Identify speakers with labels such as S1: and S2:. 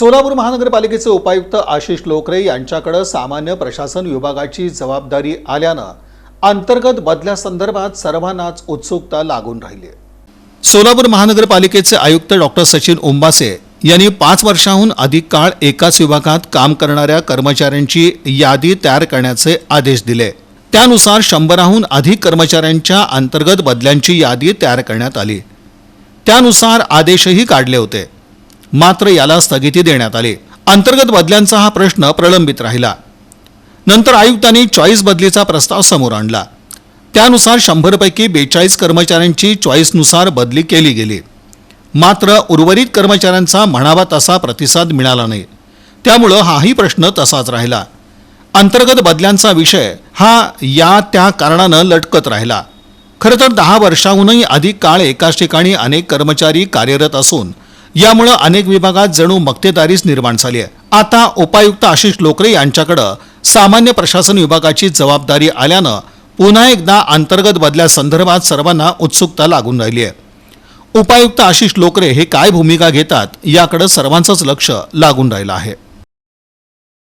S1: सोलापूर महानगरपालिकेचे उपायुक्त आशिष लोकरे यांच्याकडे सामान्य प्रशासन विभागाची जबाबदारी आल्यानं अंतर्गत बदल्यासंदर्भात सर्वांनाच उत्सुकता लागून राहिली सोलापूर महानगरपालिकेचे आयुक्त डॉक्टर सचिन उंबासे यांनी पाच वर्षाहून अधिक काळ एकाच विभागात काम करणाऱ्या कर्मचाऱ्यांची यादी तयार करण्याचे आदेश दिले. त्यानुसार शंभराहून अधिक कर्मचाऱ्यांच्या अंतर्गत बदल्यांची यादी तयार करण्यात आली. त्यानुसार आदेशही काढले होते. मात्र याला स्थगिती देण्यात आली. अंतर्गत बदल्यांचा हा प्रश्न प्रलंबित राहिला. नंतर आयुक्तांनी चॉईस बदलीचा प्रस्ताव समोर आणला. त्यानुसार शंभरपैकी बेचाळीस कर्मचाऱ्यांची चॉईसनुसार बदली केली गेली. मात्र उर्वरित कर्मचाऱ्यांचा म्हणावा तसा प्रतिसाद मिळाला नाही. त्यामुळं हाही प्रश्न तसाच राहिला. अंतर्गत बदल्यांचा विषय हा या त्या कारणानं लटकत राहिला. खरं तर दहा वर्षाहूनही अधिक काळ एकाच ठिकाणी अनेक कर्मचारी कार्यरत असून यामुळं अनेक विभागात जणू मक्तेदारीच निर्माण झाली आहे. आता उपायुक्त आशिष लोकरे यांच्याकडं सामान्य प्रशासन विभागाची जबाबदारी आल्यानं पुन्हा एकदा अंतर्गत बदल्यासंदर्भात सर्वांना उत्सुकता लागून राहिली आहे. उपायुक्त आशिष लोकरे हे काय भूमिका घेतात याकडे सर्वांचंच लक्ष लागून राहिलं आहे.